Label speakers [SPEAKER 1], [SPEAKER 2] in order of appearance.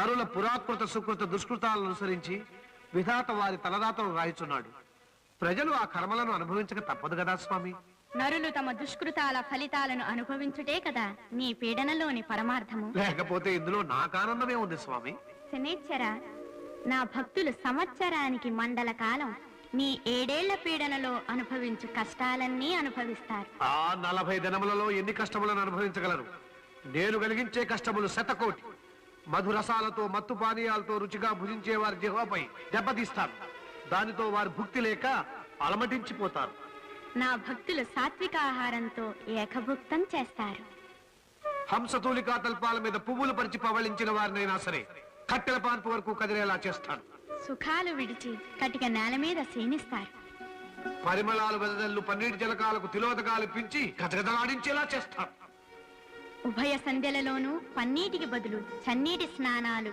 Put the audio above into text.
[SPEAKER 1] నరుల పురాకృత సుకృత దుష్కృతాలను అనుసరించి విధాత వారి తలరాతను రాయిచున్నాడు. ప్రజలు ఆ కర్మలను అనుభవించక తప్పదు కదా స్వామి.
[SPEAKER 2] నరులు తమ దుష్కృతాల ఫలితాలను అనుభవించుటే కదా నీ పీడనలోని పరమార్థము.
[SPEAKER 1] లేకపోతే ఇందులో నాకానందమే ఉంది స్వామి.
[SPEAKER 2] శనేశ్వర నా భక్తులు సంవత్సరానికి మండల కాలం నీ ఏడేళ్ళ పీడనలో అనుభవించు కష్టాలన్నీ అనుభవిస్తారు.
[SPEAKER 1] ఆ నలభై దినములలో ఎన్ని కష్టములను అనుభవించగలరు? నేను కలిగించే కష్టములు శతకోటి. మధురసాలతో మత్తు పానీయాలతో రుచిగా భుజించే వారి జిహ్వపై దెబ్బతీస్తాను దానితో వారి భుక్తి లేక అలమటించిపోతారు.
[SPEAKER 2] నా భక్తులు సాత్విక ఆహారంతో ఏకభుక్తం చేస్తారు.
[SPEAKER 1] హంసతూలికా తల్పాల మీద పువ్వులు పరిచి పవళించిన వారినైనా సరే కట్టెల పాన్పు వరకు కదిలేలా చేస్తాను
[SPEAKER 2] సుఖాలు విడిచి కటిక నేల మీద శయనిస్తారు
[SPEAKER 1] పరిమళాలు వెదజల్లు పన్నీటి జలకాలకు తిలోదకాలు పించి గజగదలాడించేలా చేస్తాను
[SPEAKER 2] ఉభయ సంధ్యలలోనూ పన్నీటికి బదులు చన్నీటి స్నానాలు.